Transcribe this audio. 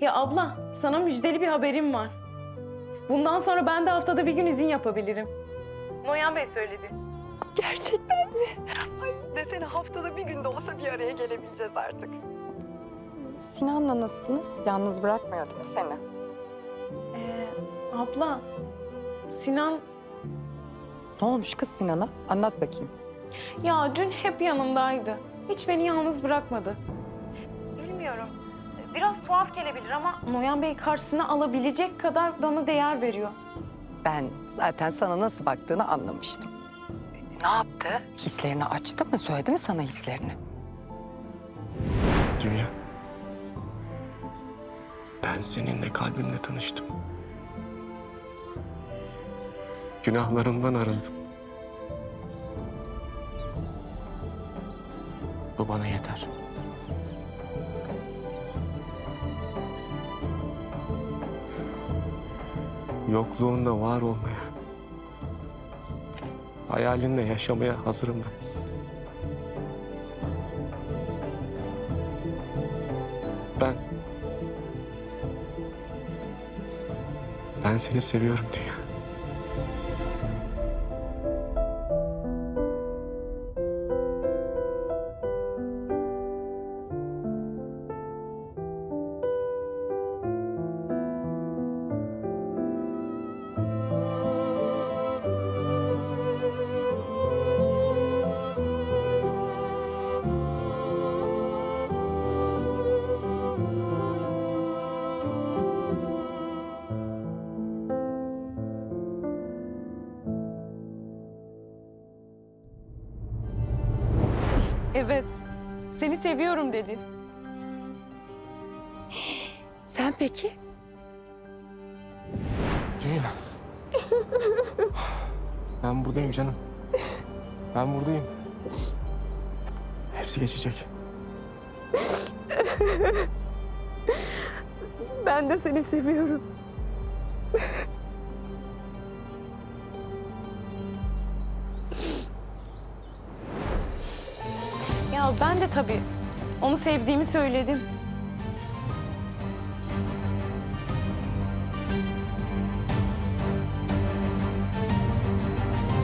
Ya abla, sana müjdeli bir haberim var. Bundan sonra ben de haftada bir gün izin yapabilirim. Noyan Bey söyledi. Gerçekten mi? Ay desene haftada bir günde olsa bir araya gelebileceğiz artık. Sinan'la nasılsınız? Yalnız bırakmıyor değil mi seni? Ee, abla, Sinan Ne olmuş kız Sinan'a? Anlat bakayım. ya dün hep yanımdaydı. Hiç beni yalnız bırakmadı. Bilmiyorum. Biraz tuhaf gelebilir ama Noyan Bey karşısına alabilecek kadar bana değer veriyor. Ben zaten sana nasıl baktığını anlamıştım. Ne yaptı? Hislerini açtı mı? Söyledi mi sana hislerini? Dünya. Ben seninle kalbimle tanıştım. Günahlarımdan arındım. Bu bana yeter. Yokluğunda var olmaya, hayalinle yaşamaya hazırım ben. Ben... Ben seni seviyorum Dünya. Evet, seni seviyorum dedi. Sen peki? Dünya. Ben buradayım canım. Ben buradayım. Hepsi geçecek. Ben de seni seviyorum. Ben de tabii onu sevdiğimi söyledim.